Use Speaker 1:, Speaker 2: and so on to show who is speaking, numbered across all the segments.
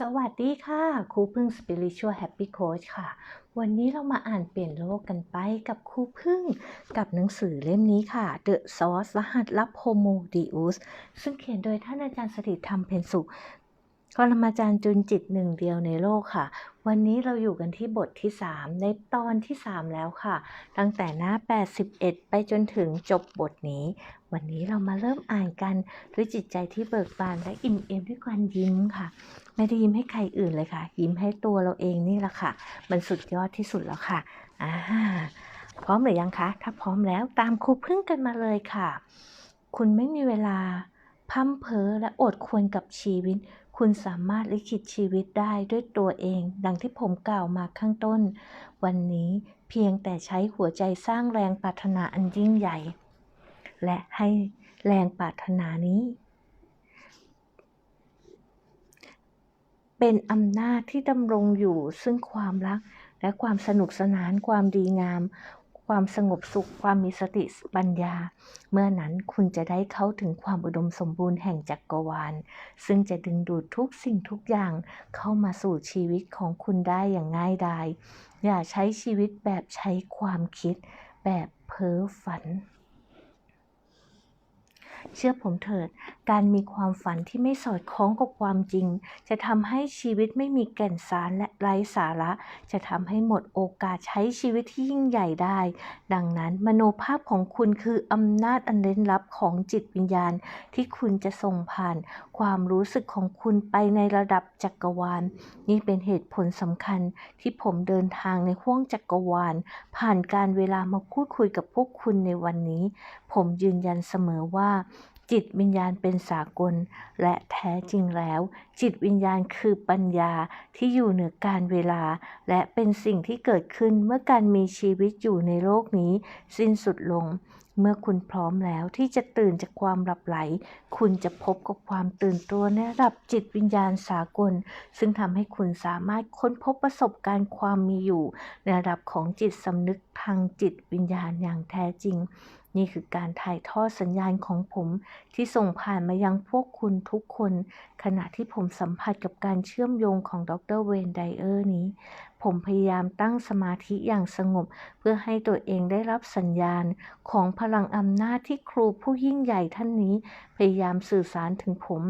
Speaker 1: สวัสดีค่ะครูพึ่ง Spiritual Happy Coach ค่ะ วันนี้เรามาอ่านเปลี่ยนโลกกันไปกับครูพึ่ง กับหนังสือเล่มนี้ค่ะ The Source รหัสลับ Homo Deus ซึ่งเขียนโดยท่านอาจารย์สถิตธรรมเพนสุ ปรมาจารย์จุนจิตหนึ่งเดียวในโลกค่ะ วันนี้เราอยู่กันที่บทที่ 3 ในตอนที่ 3 แล้วค่ะ ตั้งแต่หน้า 81 ไปจนถึงจบบทนี้ วันนี้เรามาเริ่มอ่านกันด้วยจิตใจที่เบิกบานและอิ่มเอมด้วยการยิ้มค่ะ ไม่ได้ยิ้มให้ใครอื่นเลยค่ะ ยิ้มให้ตัวเราเองนี่แหละค่ะ มันสุดยอดที่สุดแล้วค่ะอ่าพร้อมหรือยังคะ ถ้าพร้อมแล้วตามครูพึ่งกันมาเลยค่ะ คุณไม่มีเวลาพั่มเพ้อและอดควรกับชีวิต คุณสามารถลิขิตชีวิตได้ด้วยตัวเอง ดังที่ผมกล่าวมาข้างต้น วันนี้เพียงแต่ใช้หัวใจสร้างแรงปรารถนาอันยิ่งใหญ่ และให้แรงปรารถนานี้ เป็นอำนาจที่ดำรงอยู่ซึ่งความรักและความสนุกสนานความดีงาม ความสงบสุข ความมีสติปัญญา เมื่อนั้นคุณจะได้เข้าถึงความอุดมสมบูรณ์แห่งจักรวาล ซึ่งจะดึงดูดทุกสิ่งทุกอย่างเข้ามาสู่ชีวิตของคุณได้อย่างง่ายดาย อย่าใช้ชีวิตแบบใช้ความคิด แบบเพ้อฝัน เชื่อผมเถิดการมีความฝันที่ไม่สอดคล้องกับความจริง จะทำให้ชีวิตไม่มีแก่นสารและไร้สาระ จะทำให้หมดโอกาสใช้ชีวิตที่ยิ่งใหญ่ได้ ดังนั้นมโนภาพของคุณคืออำนาจอันเร้นลับของจิตวิญญาณ ที่คุณจะส่งผ่าน ความรู้สึกของคุณไปในระดับจักรวาล นี่เป็นเหตุผลสำคัญที่ผมเดินทางในห้วงจักรวาล ผ่านการเวลามาพูดคุยกับพวกคุณในวันนี้ ผมยืนยันเสมอว่า จิตวิญญาณเป็นสากล และแท้จริงแล้ว จิตวิญญาณคือปัญญาที่อยู่เหนือการเวลา และเป็นสิ่งที่เกิดขึ้นเมื่อการมีชีวิตอยู่ในโลกนี้ สิ้นสุดลง เมื่อคุณพร้อมแล้วที่จะตื่นจากความหลับไหล คุณจะพบกับความตื่นตัวในระดับจิตวิญญาณสากล ซึ่งทำให้คุณสามารถค้นพบประสบการณ์ความมีอยู่ ในระดับของจิตสำนึกทางจิตวิญญาณอย่างแท้จริงนี่คือการถ่ายทอดสัญญาณของผมที่ส่งผ่านมายังพวกคุณทุกคน ขณะที่ผมสัมผัสกับการเชื่อมโยงของดรเวนไดเออร์นี้ ผมพยายามตั้งสมาธิอย่างสงบ เพื่อให้ตัวเองได้รับสัญญาณของพลังอำนาจที่ครูผู้ยิ่งใหญ่ท่านนี้ พยายามสื่อสารถึงผม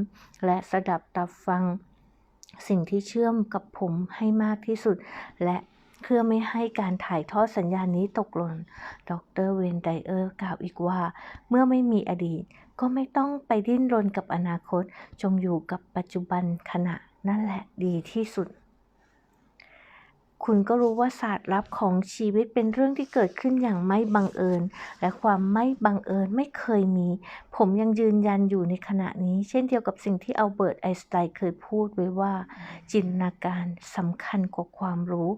Speaker 1: และสดับตับฟังสิ่งที่เชื่อมกับผมให้มากที่สุด และ เพื่อไม่ให้การถ่ายทอดสัญญาณนี้ตกหล่น ดรเวนไดเออร์กล่าวอีกว่า เมื่อไม่มีอดีต ก็ไม่ต้องไปดิ้นรนกับอนาคต จงอยู่กับปัจจุบันขณะนั่นแหละดีที่สุด คุณก็รู้ว่าศาสตร์ลับของชีวิตเป็นเรื่องที่เกิดขึ้นอย่างไม่บังเอิญ และความไม่บังเอิญไม่เคยมี ผมยังยืนยันอยู่ในขณะนี้ เช่นเดียวกับสิ่งที่อัลเบิร์ตไอน์สไตน์เคยพูดไว้ว่า จินตนาการสำคัญกว่าความรู้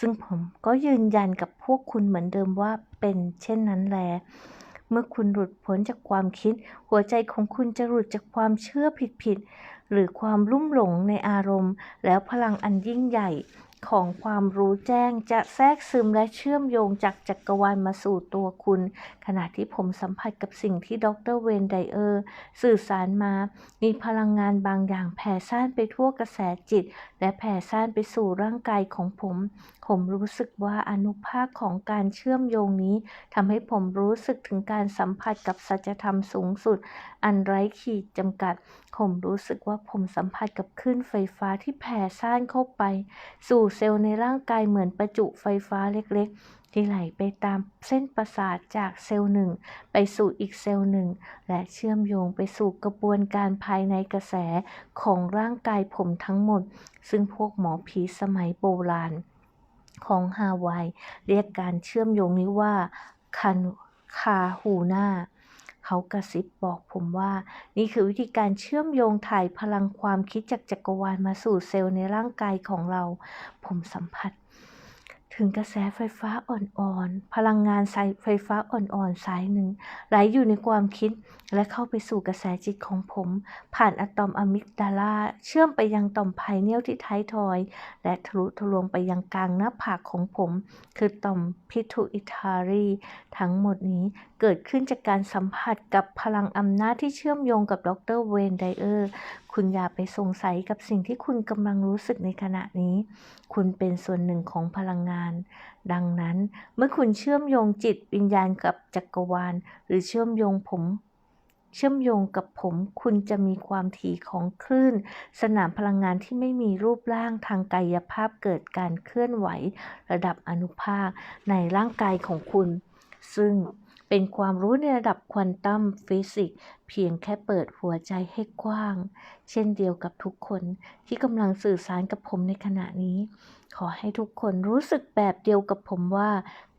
Speaker 1: ซึ่งผมก็ยืนยันกับพวกคุณเหมือนเดิมว่าเป็นเช่นนั้นแลเมื่อคุณหลุดพ้นจากความคิด หัวใจของคุณจะหลุดจากความเชื่อผิดๆหรือความลุ่มหลงในอารมณ์ แล้วพลังอันยิ่งใหญ่ ของความรู้แจ้งจะแทรกซึมและเชื่อมโยงจากจักรวาลมาสู่ตัวคุณ ขณะที่ผมสัมผัสกับสิ่งที่ดรเวนไดเออร์สื่อสารมา มีพลังงานบางอย่างแผ่ซ่านไปทั่วกระแสจิต และแผ่ซ่านไปสู่ร่างกายของผมผมรู้สึกว่าอนุภาคของการเชื่อมโยงนี้ทำให้ผมรู้สึกถึงการสัมผัสกับสัจธรรมสูงสุด อันไร้ขีดจำกัด ผมรู้สึกว่าผมสัมผัสกับคลื่นไฟฟ้าที่แผ่ซ่านเข้าไป สู่เซลล์ในร่างกายเหมือนประจุไฟฟ้าเล็กๆ ที่ไหลไปตามเส้นประสาทจากเซลล์หนึ่งไปสู่อีกเซลล์หนึ่ง และเชื่อมโยงไปสู่กระบวนการภายในกระแสของร่างกายผมทั้งหมด ซึ่งพวกหมอผีสมัยโบราณ ของฮาวาย เรียกการเชื่อมโยงนี้ว่าคันคาฮูนาเขากระซิบบอกผมว่า นี่คือวิธีการเชื่อมโยงถ่ายพลังความคิดจากจักรวาลมาสู่เซลล์ในร่างกายของเรา ผมสัมผัส ถึงกระแสไฟฟ้าอ่อนๆ พลังงานสายไฟฟ้าอ่อนๆ สายหนึ่ง ไหลอยู่ในความคิด และเข้าไปสู่กระแสจิตของผม ผ่านอะตอมอะมิกดาลา เชื่อมไปยังต่อมไพเนียลที่ท้ายทอย และทะลุทะลวงไปยังกลางหน้าผากของผม คือต่อมพิทุอิทารี ทั้งหมดนี้เกิดขึ้นจากการสัมผัสกับพลังอำนาจที่เชื่อมโยงกับดรเวนไดเออร์คุณอย่าไปสงสัยกับสิ่งที่คุณกำลังรู้สึกในขณะนี้ คุณเป็นส่วนหนึ่งของพลังงาน ดังนั้นเมื่อคุณเชื่อมโยงจิตวิญญาณกับจักรวาล หรือเชื่อมโยงผม เชื่อมโยงกับผม คุณจะมีความถี่ของคลื่น สนามพลังงานที่ไม่มีรูปร่างทางกายภาพเกิดการเคลื่อนไหว ระดับอนุภาคในร่างกายของคุณ ซึ่ง เป็นความรู้ในระดับควอนตัมฟิสิกส์เพียงแค่เปิดหัวใจให้กว้าง เช่นเดียวกับทุกคนที่กำลังสื่อสารกับผมในขณะนี้ ขอให้ทุกคนรู้สึกแบบเดียวกับผมว่า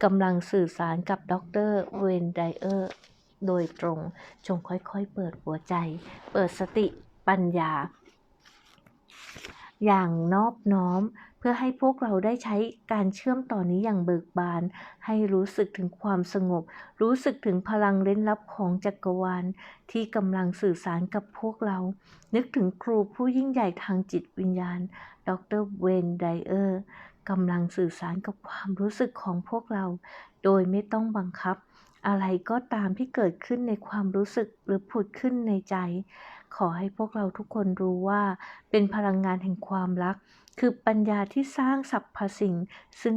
Speaker 1: กำลังสื่อสารกับดรเวนไดเออร์โดยตรงจงค่อยๆ เปิดหัวใจ เปิดสติปัญญา อย่างนอบน้อม เพื่อให้พวกเราได้ใช้การเชื่อมต่อนนี้อย่างเบิกบาน ให้รู้สึกถึงความสงบ รู้สึกถึงพลังเร้นลับของจักรวาล ที่กำลังสื่อสารกับพวกเรา นึกถึงครูผู้ยิ่งใหญ่ทางจิตวิญญาณ ดรเวนไดเออร์กำลังสื่อสารกับความรู้สึกของพวกเรา โดยไม่ต้องบังคับ อะไรก็ตามที่เกิดขึ้นในความรู้สึกหรือผุดขึ้นในใจ ขอให้พวกเราทุกคนรู้ว่า เป็นพลังงานแห่งความรัก คือปัญญาที่สร้างสรรพสิ่ง ซึ่ง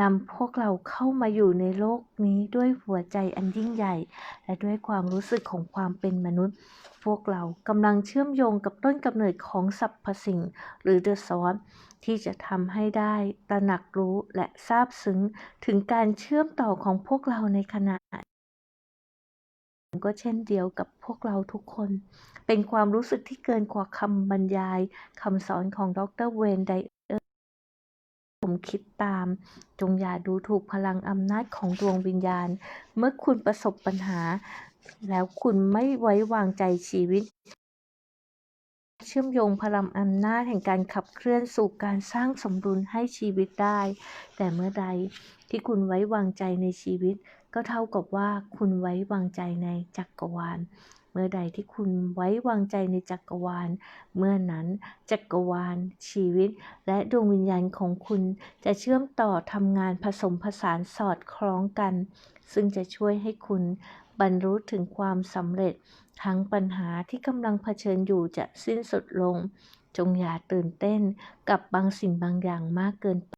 Speaker 1: นำพวกเราเข้ามาอยู่ในโลกนี้ด้วยหัวใจอันยิ่งใหญ่ และด้วยความรู้สึกของความเป็นมนุษย์ พวกเรากำลังเชื่อมโยงกับต้นกำเนิดของสรรพสิ่ง หรือ The Source ที่จะทำให้ได้ตระหนักรู้และซาบซึ้งถึงการเชื่อมต่อของพวกเราในขณะ ก็เช่นเดียวกับพวกเราทุกคน เป็นความรู้สึกที่เกินกว่าคำบรรยายคำสอนของดรเวนไดเออร์ผมคิดตาม จงอย่าดูถูกพลังอำนาจของดวงวิญญาณ เมื่อคุณประสบปัญหา แล้วคุณไม่ไว้วางใจชีวิต เชื่อมโยงพลังอำนาจแห่งการขับเคลื่อนสู่การสร้างสมดุลให้ชีวิตได้ แต่เมื่อใดที่คุณไว้วางใจในชีวิต ก็เท่ากับว่าคุณไว้วางใจในจักรวาล เมื่อใดที่คุณไว้วางใจในจักรวาล เมื่อนั้นจักรวาล ชีวิต และดวงวิญญาณของคุณจะเชื่อมต่อทำงานผสมผสานสอดคล้องกัน ซึ่งจะช่วยให้คุณบรรลุถึงความสำเร็จ ทั้งปัญหาที่กำลังเผชิญอยู่จะสิ้นสุดลง จงอย่าตื่นเต้นกับบางสิ่งบางอย่างมากเกินไป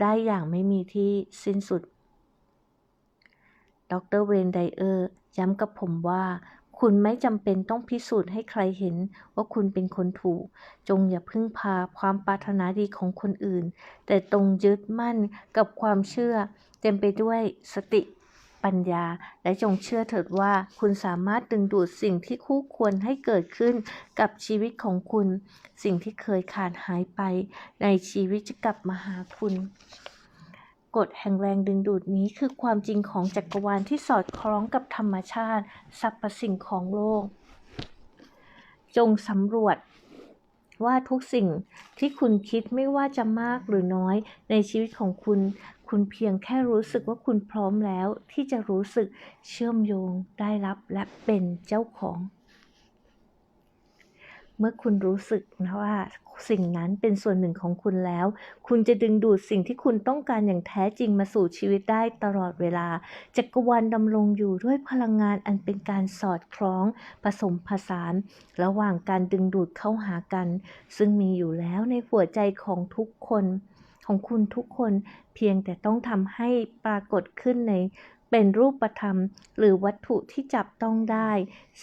Speaker 1: ได้อย่างไม่มีที่สิ้นสุด ดรเวนไดเออร์ย้ำกับผมว่า คุณไม่จำเป็นต้องพิสูจน์ให้ใครเห็นว่าคุณเป็นคนถูก จงอย่าพึ่งพาความปรารถนาดีของคนอื่น แต่ตรงยึดมั่นกับความเชื่อ เต็มไปด้วยสติปัญญา และจงเชื่อเถิดว่าคุณสามารถดึงดูดสิ่งที่คู่ควรให้เกิดขึ้นกับชีวิตของคุณ สิ่งที่เคยขาดหายไปในชีวิตจะกลับมาหาคุณ กฎแห่งแรงดึงดูดนี้คือความจริงของจักรวาลที่สอดคล้องกับธรรมชาติสรรพสิ่งของโลก จงสำรวจว่าทุกสิ่งที่คุณคิดไม่ว่าจะมากหรือน้อยในชีวิตของคุณ คุณเพียงแค่รู้สึกว่าคุณพร้อมแล้วที่จะรู้สึกเชื่อมโยงได้รับและเป็นเจ้าของ เมื่อคุณรู้สึกนะว่าสิ่งนั้นเป็นส่วนหนึ่งของคุณแล้ว คุณจะดึงดูดสิ่งที่คุณต้องการอย่างแท้จริงมาสู่ชีวิตได้ตลอดเวลา จักรวาลดำรงอยู่ด้วยพลังงานอันเป็นการสอดคล้อง ผสมผสาน ระหว่างการดึงดูดเข้าหากัน ซึ่งมีอยู่แล้วในหัวใจของทุกคน ของคุณทุกคนเพียงแต่ต้องทำให้ปรากฏขึ้นใน เป็นรูปธรรม หรือวัตถุที่จับต้องได้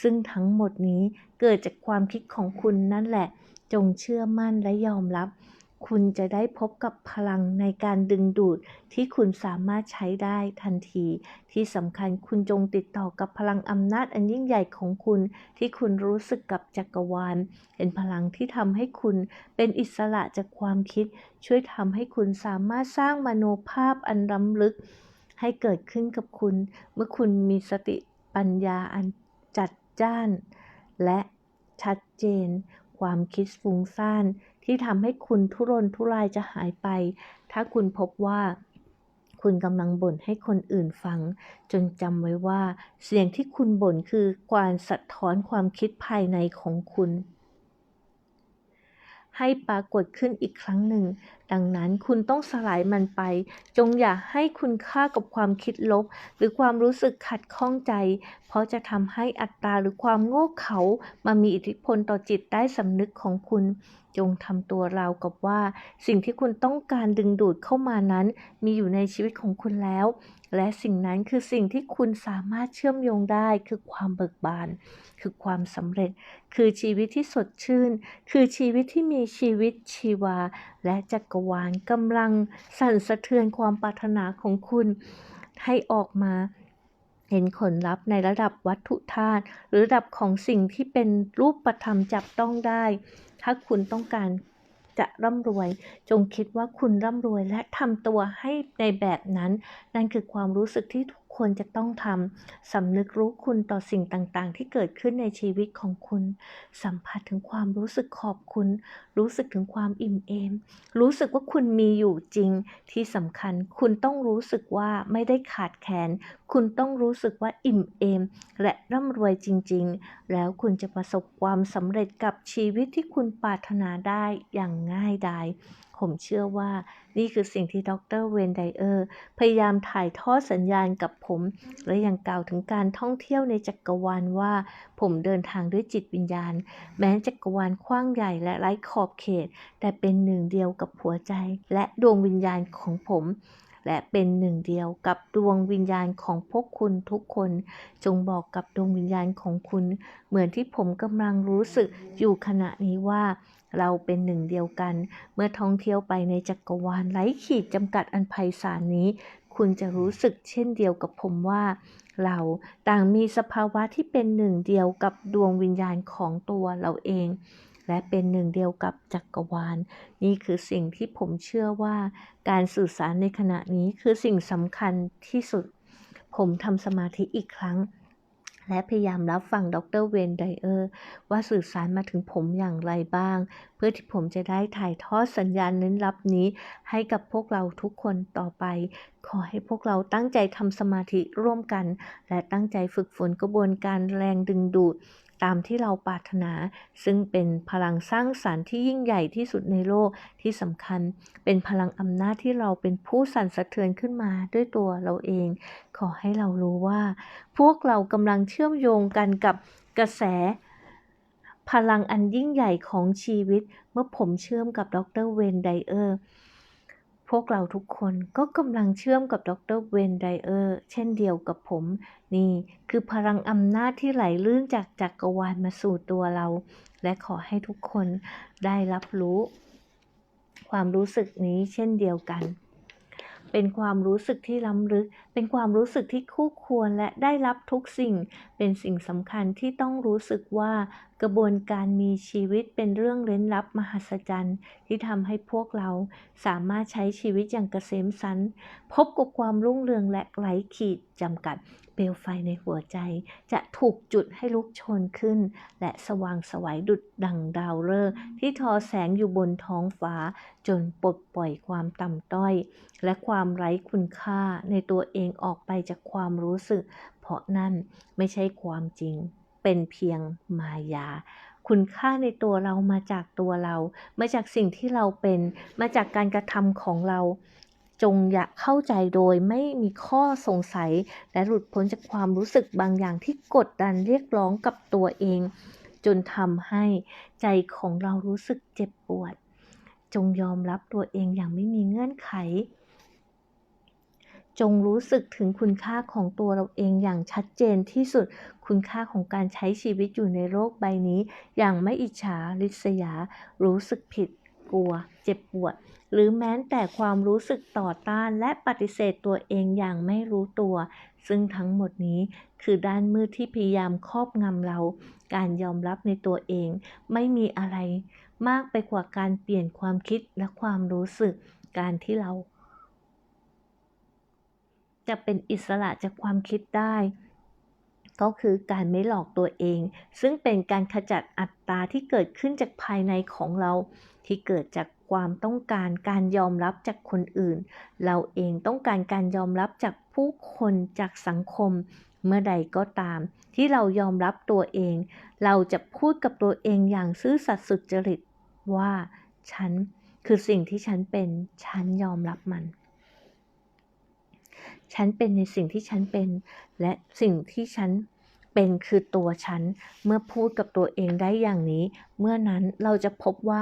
Speaker 1: ซึ่งทั้งหมดนี้เกิดจากความคิดของคุณนั่นแหละ จงเชื่อมั่นและยอมรับ คุณจะได้พบกับพลังในการดึงดูดที่คุณสามารถใช้ได้ทันที ที่สำคัญคุณจงติดต่อกับพลังอำนาจอันยิ่งใหญ่ของคุณ ที่คุณรู้สึกกับจักรวาล เป็นพลังที่ทำให้คุณเป็นอิสระจากความคิด ช่วยทำให้คุณสามารถสร้างมโนภาพอันล้ำลึก ให้เกิดขึ้นกับคุณ เมื่อคุณมีสติปัญญาอันจัดจ้าน และชัดเจน ความคิดฟุ้งซ่านที่ทำให้คุณทุรนทุรายจะหายไป ถ้าคุณพบว่าคุณกำลังบ่นให้คนอื่นฟัง จนจำไว้ว่า เสียงที่คุณบ่นคือการสะท้อนความคิดภายในของคุณ ให้ปรากฏขึ้นอีกครั้งหนึ่ง ดังนั้นคุณต้องสลายมันไป จงอย่าให้คุณค่ากับความคิดลบ หรือความรู้สึกขัดข้องใจ เพราะจะทำให้อัตราหรือความโง่เขลามามีอิทธิพลต่อจิตใต้สำนึกของคุณ จงทำตัวราวกับว่า สิ่งที่คุณต้องการดึงดูดเข้ามานั้น มีอยู่ในชีวิตของคุณแล้ว และสิ่งนั้นคือสิ่งที่คุณสามารถเชื่อมโยงได้ คือความเบิกบาน คือความสำเร็จ คือชีวิตที่สดชื่น คือชีวิตที่มีชีวิตชีวา และจักรวาลกำลังสั่นสะเทือนความปรารถนาของคุณให้ออกมา เห็นผลลัพธ์ในระดับวัตถุธาตุหรือระดับของสิ่งที่เป็นรูปธรรมจับต้องได้ ถ้าคุณต้องการจะร่ำรวย จงคิดว่าคุณร่ำรวยและทำตัวให้ในแบบนั้น นั่นคือความรู้สึกที่ถูก คนจะต้องทำสำนึกรู้คุณต่อสิ่งต่างๆ ที่เกิดขึ้นในชีวิตของคุณ สัมผัสถึงความรู้สึกขอบคุณ รู้สึกถึงความอิ่มเอม รู้สึกว่าคุณมีอยู่จริงที่สำคัญ คุณต้องรู้สึกว่าไม่ได้ขาดแคลนคุณต้องรู้สึกว่าอิ่มเอม และร่ำรวยจริง ๆ แล้วคุณจะประสบความสำเร็จกับชีวิตที่คุณปรารถนาได้อย่างง่ายดาย ผมเชื่อว่านี่คือสิ่งที่ดรเวนไดเออร์พยายามถ่ายทอดสัญญาณกับผม และยังกล่าวถึงการท่องเที่ยวในจักรวาลว่า ผมเดินทางด้วยจิตวิญญาณ แม้จักรวาลกว้างใหญ่และไร้ขอบเขต แต่เป็นหนึ่งเดียวกับหัวใจ และดวงวิญญาณของผมและเป็นหนึ่งเดียวกับดวงวิญญาณของพวกคุณทุกคน จงบอกกับดวงวิญญาณของคุณ เหมือนที่ผมกำลังรู้สึกอยู่ขณะนี้ว่า เราเป็นหนึ่งเดียวกัน เมื่อท่องเที่ยวไปในจักรวาลไร้ขีดจำกัดอันไพศาลนี้ คุณจะรู้สึกเช่นเดียวกับผมว่า เราต่างมีสภาวะที่เป็นหนึ่งเดียวกับดวงวิญญาณของตัวเราเอง และเป็นหนึ่งเดียวกับจักรวาล นี่คือสิ่งที่ผมเชื่อว่า การสื่อสารในขณะนี้คือสิ่งสำคัญที่สุด ผมทำสมาธิอีกครั้ง และพยายามรับฟังดรเวนไดเออร์ว่าสื่อสารมาถึงผมอย่างไรบ้าง เพื่อที่ผมจะได้ถ่ายทอดสัญญาณนั้นลับนี้ให้กับพวกเราทุกคนต่อไป ขอให้พวกเราตั้งใจทำสมาธิร่วมกัน และตั้งใจฝึกฝนกระบวนการแรงดึงดูด ตามที่เราปรารถนา ซึ่งเป็นพลังสร้างสารรค์ที่ยิ่งใหญ่ที่สุดในโลกที่สำคัญ เป็นพลังอำนาจที่เราเป็นผู้สั่นสะเทือนขึ้นมาด้วยตัวเราเอง ขอให้เรารู้ว่า พวกเรากำลังเชื่อมโยงกันกับกระแส พลังอันยิ่งใหญ่ของชีวิต เมื่อผมเชื่อมกับดรเวนไดเออร์ พวกเราทุกคนก็กำลังเชื่อมกับดรเวนไดเออร์เช่นเดียวกับผม นี่คือพลังอำนาจที่ไหลลื่นจากจักรวาลมาสู่ตัวเรา และขอให้ทุกคนได้รับรู้ ความรู้สึกนี้เช่นเดียวกัน เป็นความรู้สึกที่ล้ำลึก เป็นความรู้สึกที่คู่ควรและได้รับทุกสิ่ง เป็นสิ่งสำคัญที่ต้องรู้สึกว่า กระบวนการมีชีวิตเป็นเรื่องเร้นลับมหัศจรรย์ ที่ทำให้พวกเราสามารถใช้ชีวิตอย่างเกษมสัน พบกับความรุ่งเรืองและไร้ขีดจำกัด เปลวไฟในหัวใจ จะถูกจุดให้ลุกโชนขึ้น และสว่างสวัยดุดดังดาวฤกษ์ที่ทอแสงอยู่บนท้องฟ้า จนปลดปล่อยความต่ำต้อย และความไร้คุณค่าในตัวเองออกไปจากความรู้สึก เพราะนั่นไม่ใช่ความจริง เป็นเพียงมายาคุณค่าในตัวเรามาจากตัวเรา มาจากสิ่งที่เราเป็น มาจากการกระทำของเรา จงอย่าเข้าใจโดยไม่มีข้อสงสัย และหลุดพ้นจากความรู้สึกบางอย่างที่กดดันเรียกร้องกับตัวเอง จนทำให้ใจของเรารู้สึกเจ็บปวด จงยอมรับตัวเองอย่างไม่มีเงื่อนไข จงรู้สึกถึงคุณค่าของตัวเราเองอย่างชัดเจนที่สุดคุณค่าของการใช้ชีวิตอยู่ในโลกใบนี้ อย่างไม่อิจฉาริษยารู้สึกผิด กลัว เจ็บปวด หรือแม้แต่ความรู้สึกต่อต้านและปฏิเสธตัวเองอย่างไม่รู้ตัว ซึ่งทั้งหมดนี้คือด้านมืดที่พยายามครอบงำเรา การยอมรับในตัวเอง ไม่มีอะไรมากไปกว่าการเปลี่ยนความคิดและความรู้สึก การที่เรา จะเป็นอิสระจากความคิดได้ ก็คือการไม่หลอกตัวเอง ซึ่งเป็นการขจัดอัตตาที่เกิดขึ้นจากภายในของเรา ที่เกิดจากความต้องการการยอมรับจากคนอื่น เราเองต้องการการยอมรับจากผู้คนจากสังคม เมื่อใดก็ตาม ที่เรายอมรับตัวเอง เราจะพูดกับตัวเองอย่างซื่อสัตย์สุจริตว่า ฉันคือสิ่งที่ฉันเป็น ฉันยอมรับมัน ฉันเป็นในสิ่งที่ฉันเป็น และสิ่งที่ฉันเป็นคือตัวฉัน เมื่อพูดกับตัวเองได้อย่างนี้ เมื่อนั้นเราจะพบว่า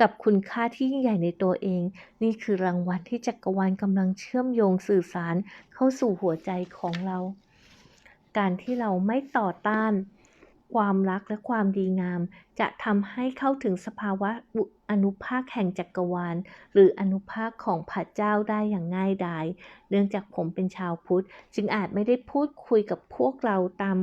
Speaker 1: กับคุณค่าที่ยิ่งใหญ่ในตัวเอง นี่คือรางวัลที่จักรวาลกำลังเชื่อมโยงสื่อสารเข้าสู่หัวใจของเรา การที่เราไม่ต่อต้าน ความรักและความดีงาม จะทำให้เข้าถึงสภาวะอนุภาคแห่งจักรวาล หรืออนุภาคของพระเจ้าได้อย่างง่ายดาย เนื่องจากผมเป็นชาวพุทธ จึงอาจไม่ได้พูดคุยกับพวกเราตาม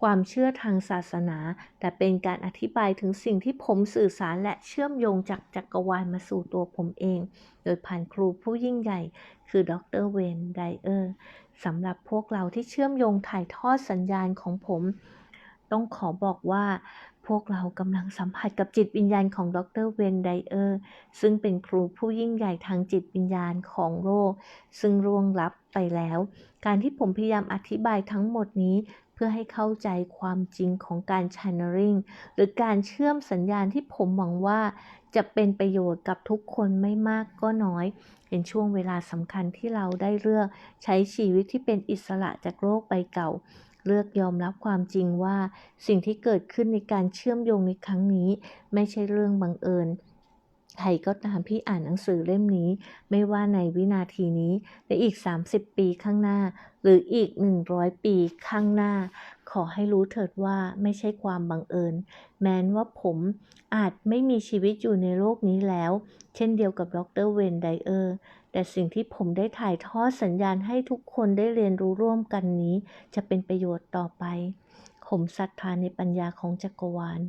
Speaker 1: ความเชื่อทางศาสนา แต่เป็นการอธิบายถึงสิ่งที่ผมสื่อสารและเชื่อมโยงจากจักรวาลมาสู่ตัวผมเอง โดยผ่านครูผู้ยิ่งใหญ่ คือดรเวนไดเออร์สำหรับพวกเราที่เชื่อมโยงถ่ายทอดสัญญาณของผม ต้องขอบอกว่าพวกเรากำลังสัมผัสกับจิตวิญญาณของดรเวนไดเออร์ซึ่งเป็นครูผู้ยิ่งใหญ่ทางจิตวิญญาณของโลกซึ่งร่วงลับไปแล้ว การที่ผมพยายามอธิบายทั้งหมดนี้เพื่อให้เข้าใจความจริงของการ channeling หรือการเชื่อมสัญญาณที่ผมหวังว่าจะเป็นประโยชน์กับทุกคนไม่มากก็น้อย เป็นช่วงเวลาสำคัญที่เราได้เลือกใช้ชีวิตที่เป็นอิสระจากโลกใบเก่า เลือกยอมรับความจริงว่า สิ่งที่เกิดขึ้นในการเชื่อมโยงในครั้งนี้ ไม่ใช่เรื่องบังเอิญใครก็ตามที่อ่านหนังสือเล่มนี้ ไม่ว่าในวินาทีนี้และอีก 30 ปีข้างหน้า หรืออีก 100 ปีข้างหน้า ขอให้รู้เถิดว่าไม่ใช่ความบังเอิญ แม้นว่าผมอาจไม่มีชีวิตอยู่ในโลกนี้แล้ว เช่นเดียวกับดรเวนไดเออร์ แต่สิ่งที่ผมได้ถ่ายทอดสัญญาณให้ทุกคนได้เรียนรู้ร่วมกันนี้ จะเป็นประโยชน์ต่อไป ผมศรัทธาในปัญญาของจักรวาล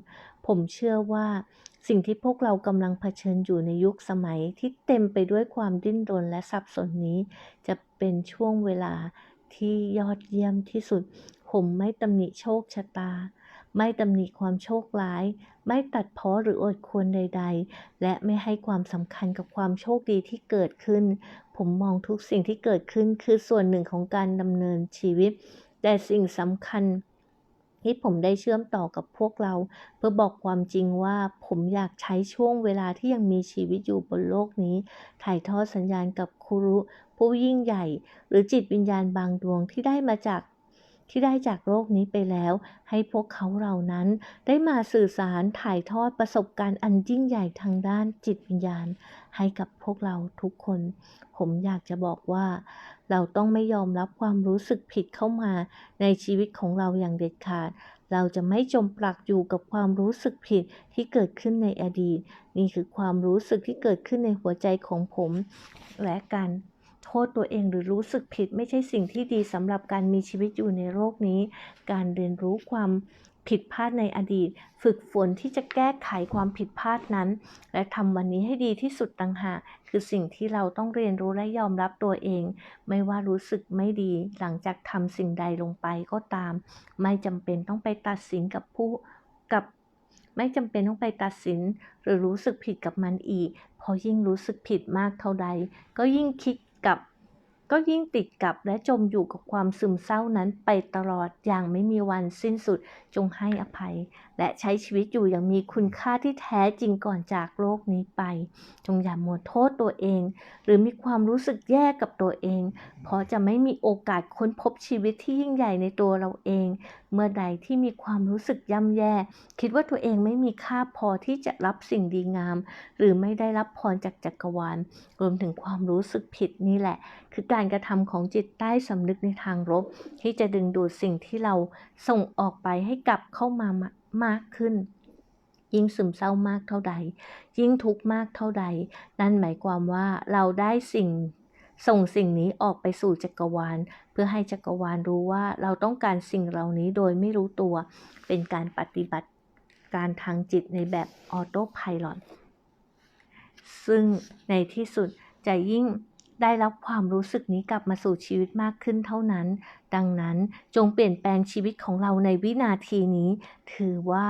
Speaker 1: ผมเชื่อว่าสิ่งที่พวกเรากำลังเผชิญอยู่ในยุคสมัยที่เต็มไปด้วยความดิ้นรนและสับสนนี้ จะเป็นช่วงเวลาที่ยอดเยี่ยมที่สุด ผมไม่ตำหนิโชคชะตา ไม่ตำหนิความโชคร้าย ไม่ตัดเพ้อหรืออดควรใด ๆ และไม่ให้ความสำคัญกับความโชคดีที่เกิดขึ้น ผมมองทุกสิ่งที่เกิดขึ้นคือส่วนหนึ่งของการดำเนินชีวิต แต่สิ่งสำคัญที่ผมได้เชื่อมต่อกับพวกเรา เพื่อบอกความจริงว่าผมอยากใช้ช่วงเวลาที่ยังมีชีวิตอยู่บนโลกนี้ ถ่ายทอดสัญญาณกับครูรุผู้ยิ่งใหญ่ หรือจิตวิญญาณบางดวงที่ได้มาจาก ที่ได้จากโลกนี้ไปแล้ว ให้พวกเขาเหล่านั้นได้มาสื่อสารถ่ายทอดประสบการณ์อันยิ่งใหญ่ทางด้านจิตวิญญาณ ให้กับพวกเราทุกคน ผมอยากจะบอกว่า เราต้องไม่ยอมรับความรู้สึกผิดเข้ามาในชีวิตของเราอย่างเด็ดขาด เราจะไม่จมปลักอยู่กับความรู้สึกผิดที่เกิดขึ้นในอดีต นี่คือความรู้สึกที่เกิดขึ้นในหัวใจของผมและการ โทษตัวเองหรือรู้สึกผิดไม่ใช่สิ่งที่ดีสำหรับการมีชีวิตอยู่ในโลกนี้ การเรียนรู้ความผิดพลาดในอดีต ฝึกฝนที่จะแก้ไขความผิดพลาดนั้น และทำวันนี้ให้ดีที่สุดต่างหากคือสิ่งที่เราต้องเรียนรู้และยอมรับตัวเอง ไม่ว่ารู้สึกไม่ดีหลังจากทำสิ่งใดลงไปก็ตาม ไม่จำเป็นต้องไปตัดสินกับผู้กับไม่จำเป็นต้องไปตัดสิน หรือรู้สึกผิดกับมันอีก เพราะยิ่งรู้สึกผิดมากเท่าใด ก็ยิ่งคิด กับ ก็ยิ่งติดกับและจมอยู่กับความซึมเศร้านั้นไปตลอดอย่างไม่มีวันสิ้นสุดจงให้อภัย และใช้ชีวิตอยู่อย่างมีคุณค่าที่แท้จริงก่อนจากโลกนี้ไป จงอย่ามัวโทษตัวเอง หรือมีความรู้สึกแย่กับตัวเอง เพราะจะไม่มีโอกาสค้นพบชีวิตที่ยิ่งใหญ่ในตัวเราเอง เมื่อใดที่มีความรู้สึกย่ำแย่ คิดว่าตัวเองไม่มีค่าพอที่จะรับสิ่งดีงาม หรือไม่ได้รับพรจากจักรวาล รวมถึงความรู้สึกผิดนี่แหละ คือการกระทำของจิตใต้สำนึกในทางลบ ที่จะดึงดูดสิ่งที่เราส่งออกไปให้กลับเข้ามา มากขึ้น ยิ่งซึมเศร้ามากเท่าใด ยิ่งทุกข์มากเท่าใด นั่นหมายความว่าเราได้สิ่งส่งสิ่งนี้ออกไปสู่จักรวาล เพื่อให้จักรวาลรู้ว่าเราต้องการสิ่งเหล่านี้โดยไม่รู้ตัว เป็นการปฏิบัติการทางจิตในแบบออโต้พายโซึ่งในที่สุดจะยิ่ง ได้รับความรู้สึกนี้กลับมาสู่ชีวิตมากขึ้นเท่านั้น ดังนั้นจงเปลี่ยนแปลงชีวิตของเราในวินาทีนี้ ถือว่า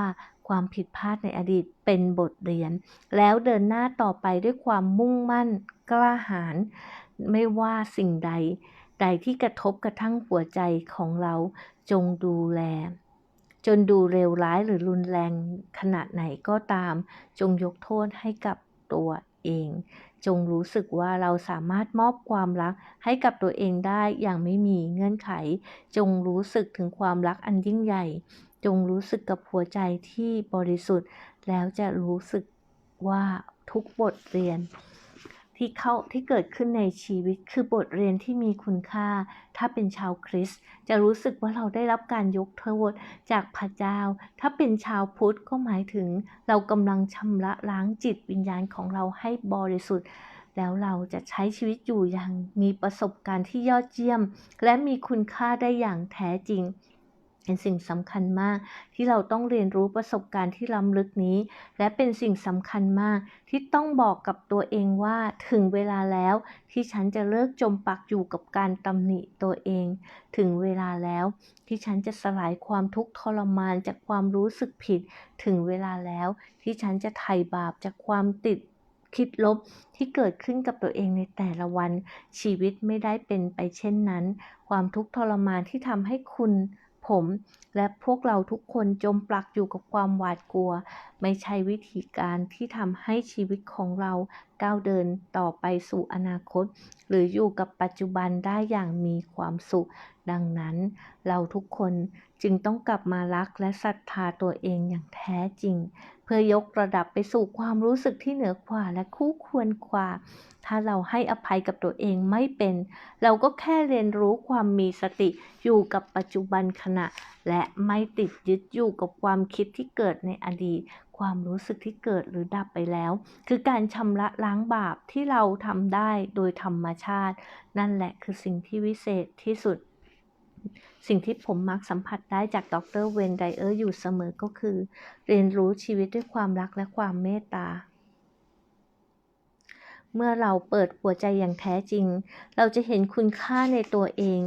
Speaker 1: ความผิดพลาดในอดีตเป็นบทเรียน แล้วเดินหน้าต่อไปด้วยความมุ่งมั่น กล้าหาญไม่ว่าสิ่งใด ใดที่กระทบกระทั่งหัวใจของเราจงดูแล จนดูเลวร้ายหรือรุนแรงขนาดไหนก็ตาม จงยกโทษให้กับตัวเเอง จงรู้สึกว่าเราสามารถมอบความรักให้กับตัวเองได้อย่างไม่มีเงื่อนไข จงรู้สึกถึงความรักอันยิ่งใหญ่ จงรู้สึกกับหัวใจที่บริสุทธิ์ แล้วจะรู้สึกว่าทุกบทเรียน ที่เข้าที่เกิดขึ้นในชีวิตคือบทเรียนที่มีคุณค่า ถ้าเป็นชาวคริสต์จะรู้สึกว่าเราได้รับการยกโทษจากพระเจ้า ถ้าเป็นชาวพุทธก็หมายถึง เรากำลังชำระล้างจิตวิญญาณของเราให้บริสุทธิ์ แล้วเราจะใช้ชีวิตอยู่อย่างมีประสบการณ์ที่ยอดเยี่ยม และมีคุณค่าได้อย่างแท้จริง เป็นสิ่งสำคัญมากที่เราต้องเรียนรู้ประสบการณ์ที่ล้ำลึกนี้ และเป็นสิ่งสำคัญมากที่ต้องบอกกับตัวเองว่าถึงเวลาแล้วที่ฉันจะเลิกจมปักอยู่กับการตำหนิตัวเอง ถึงเวลาแล้วที่ฉันจะสลายความทุกข์ทรมานจากความรู้สึกผิด ถึงเวลาแล้วที่ฉันจะไถ่บาปจากความติดคิดลบที่เกิดขึ้นกับตัวเองในแต่ละวัน ชีวิตไม่ได้เป็นไปเช่นนั้น ความทุกข์ทรมานที่ทำให้คุณ ผม และพวกเราทุกคนจมปลักอยู่กับความหวาดกลัว ไม่ใช่วิธีการที่ทำให้ชีวิตของเรา ก้าวเดินต่อไปสู่อนาคต หรืออยู่กับปัจจุบันได้อย่างมีความสุข ดังนั้น เราทุกคนจึงต้องกลับมารักและศรัทธาตัวเองอย่างแท้จริง เพื่อยกระดับไปสู่ความรู้สึกที่เหนือกว่าและคู่ควรกว่า ถ้าเราให้อภัยกับตัวเองไม่เป็น เราก็แค่เรียนรู้ความมีสติอยู่กับปัจจุบันขณะ และไม่ติดยึดอยู่กับความคิดที่เกิดในอดีต ความรู้สึกที่เกิดหรือดับไปแล้ว คือการชำระล้างบาปที่เราทำได้โดยธรรมชาติ นั่นแหละคือสิ่งที่วิเศษที่สุด สิ่งที่ผมมักสัมผัสได้จากดรเวนไดเออร์อยู่เสมอก็คือ เรียนรู้ชีวิตด้วยความรักและความเมตตาเมื่อเราเปิดหัวใจอย่างแท้จริง เราจะเห็นคุณค่าในตัวเอง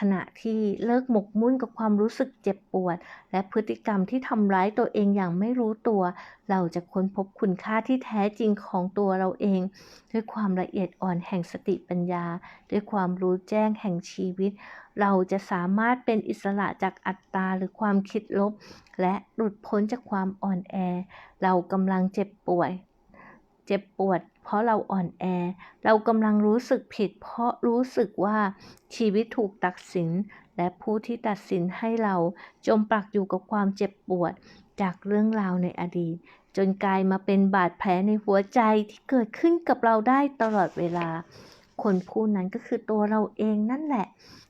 Speaker 1: ขณะที่เลิกหมกมุ่นกับความรู้สึกเจ็บปวด และพฤติกรรมที่ทำร้ายตัวเองอย่างไม่รู้ตัว เราจะค้นพบคุณค่าที่แท้จริงของตัวเราเอง ด้วยความละเอียดอ่อนแห่งสติปัญญา ด้วยความรู้แจ้งแห่งชีวิต เราจะสามารถเป็นอิสระจากอัตตาหรือความคิดลบ และหลุดพ้นจากความอ่อนแอ เรากำลังเจ็บป่วย เจ็บปวด เพราะเราอ่อนแอ เรากำลังรู้สึกผิด เพราะรู้สึกว่าชีวิตถูกตัดสิน และผู้ที่ตัดสินให้เราจมปลักอยู่กับความเจ็บปวดจากเรื่องราวในอดีต จนกลายมาเป็นบาดแผลในหัวใจที่เกิดขึ้นกับเราได้ตลอดเวลา คนผู้นั้นก็คือตัวเราเองนั่นแหละ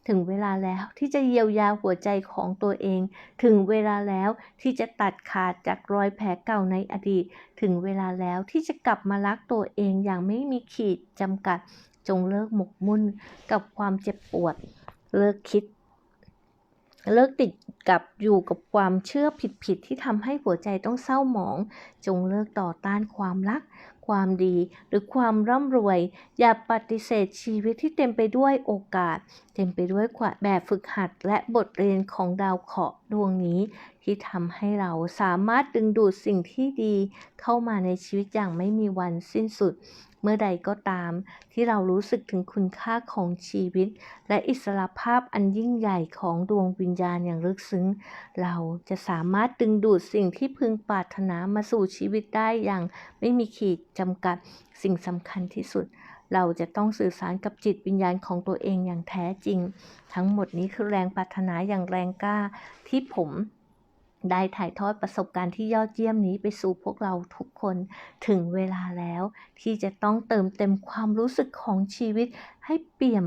Speaker 1: ถึงเวลาแล้วที่จะเยียวยาหัวใจของตัวเอง ถึงเวลาแล้วที่จะตัดขาดจากรอยแผลเก่าในอดีต ถึงเวลาแล้วที่จะกลับมารักตัวเองอย่างไม่มีขีดจำกัด จงเลิกหมกมุ่นกับความเจ็บปวด เลิกคิดเลิกติดกับอยู่กับความเชื่อผิดๆที่ทำให้หัวใจต้องเศร้าหมอง จงเลิกต่อต้านความรัก ความดี หรือความร่ำรวย อย่าปฏิเสธชีวิตที่เต็มไปด้วยโอกาส เต็มไปด้วยวแบบฝึกหัดและบทเรียนของดาวเคราะห์ดวงนี้ ที่ทำให้เราสามารถดึงดูดสิ่งที่ดี เข้ามาในชีวิตอย่างไม่มีวันสิ้นสุด เมื่อใดก็ตาม ที่เรารู้สึกถึงคุณค่าของชีวิต และอิสรภาพอันยิ่งใหญ่ของดวงวิญญาณอย่างลึกซึ้ง เราจะสามารถดึงดูดสิ่งที่พึงปรารถนามาสู่ชีวิตได้อย่างไม่มีขีดจำกัดสิ่งสำคัญที่สุดเราจะต้องสื่อสารกับจิตวิญญาณของตัวเองอย่างแท้จริง ทั้งหมดนี้คือแรงปรารถนาอย่างแรงกล้าที่ผม ได้ถ่ายทอดประสบการณ์ที่ยอดเยี่ยมนี้ไปสู่พวกเราทุกคนถึงเวลาแล้ว ที่จะต้องเติมเต็มความรู้สึกของชีวิตให้เปี่ยม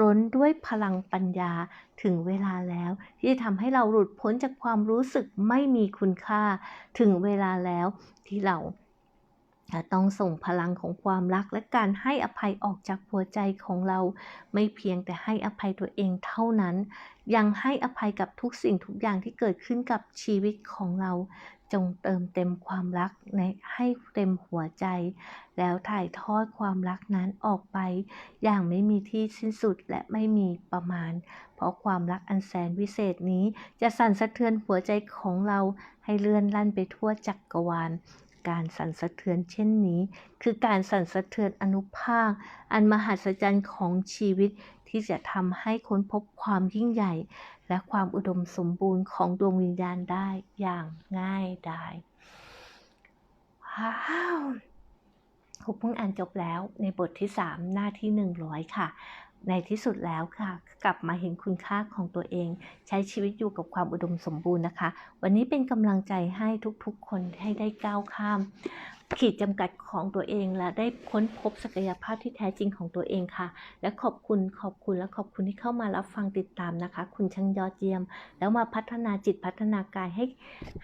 Speaker 1: ล้นด้วยพลังปัญญาถึงเวลาแล้ว ที่จะทำให้เราหลุดพ้นจากความรู้สึกไม่มีคุณค่า ถึงเวลาแล้วที่เราต้องส่งพลังของความรักและการให้อภัยออกจากหัวใจของเรา ไม่เพียงแต่ให้อภัยตัวเองเท่านั้น ยังให้อภัยกับทุกสิ่งทุกอย่างที่เกิดขึ้นกับชีวิตของเรา จงเติมเต็มความรักในให้เต็มหัวใจ แล้วถ่ายทอดความรักนั้นออกไป อย่างไม่มีที่สิ้นสุดและไม่มีประมาณ เพราะความรักอันแสนวิเศษนี้จะสั่นสะเทือนหัวใจของเราให้เลื่อนลั่นไปทั่วจักกรวาลการสั่นสะเทือนเช่นนี้ คือการสั่นสะเทือนอนุภาค อันมหัศจรรย์ของชีวิต ที่จะทำให้ค้นพบความยิ่งใหญ่ และความอุดมสมบูรณ์ของดวงวิญญาณได้อย่างง่ายดายว้าวครูเพิ่งอ่านจบแล้วในบทที่ 3 หน้าที่ 100 ค่ะ ในที่สุดแล้วค่ะ กลับมาเห็นคุณค่าของตัวเอง ใช้ชีวิตอยู่กับความอุดมสมบูรณ์นะคะ วันนี้เป็นกำลังใจให้ทุกๆ คนให้ได้ก้าวข้าม ขีดจำกัดของตัวเองและได้ค้นพบศักยภาพที่แท้จริงของตัวเองค่ะ และขอบคุณขอบคุณและขอบคุณที่เข้ามารับฟังติดตามนะคะ คุณช่างยอดเยี่ยม แล้วมาพัฒนาจิตพัฒนากายให้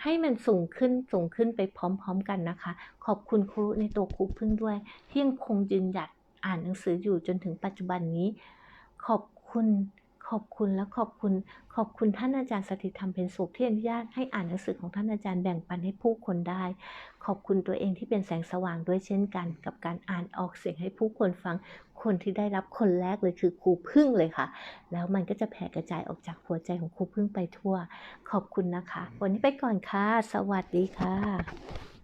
Speaker 1: ให้มันสูงขึ้นสูงขึ้นไปพร้อม ๆ กันนะคะ ขอบคุณครูในตัวครูพึ่งด้วยที่ยังคงยืนหยัด อ่านหนังสืออยู่จนถึงปัจจุบันนี้ ขอบคุณขอบคุณและขอบคุณ ขอบคุณท่านอาจารย์สถิตธรรมเป็นสุขที่อนุญาตให้อ่านหนังสือของท่านอาจารย์แบ่งปันให้ผู้คนได้ ขอบคุณตัวเองที่เป็นแสงสว่างด้วยเช่นกัน กับการอ่านออกเสียงให้ผู้คนฟัง คนที่ได้รับคนแรกเลยคือครูพึ่งเลยค่ะ แล้วมันก็จะแผ่กระจายออกจากหัวใจของครูพึ่งไปทั่ว ขอบคุณนะคะ วันนี้ไปก่อนค่ะ สวัสดีค่ะ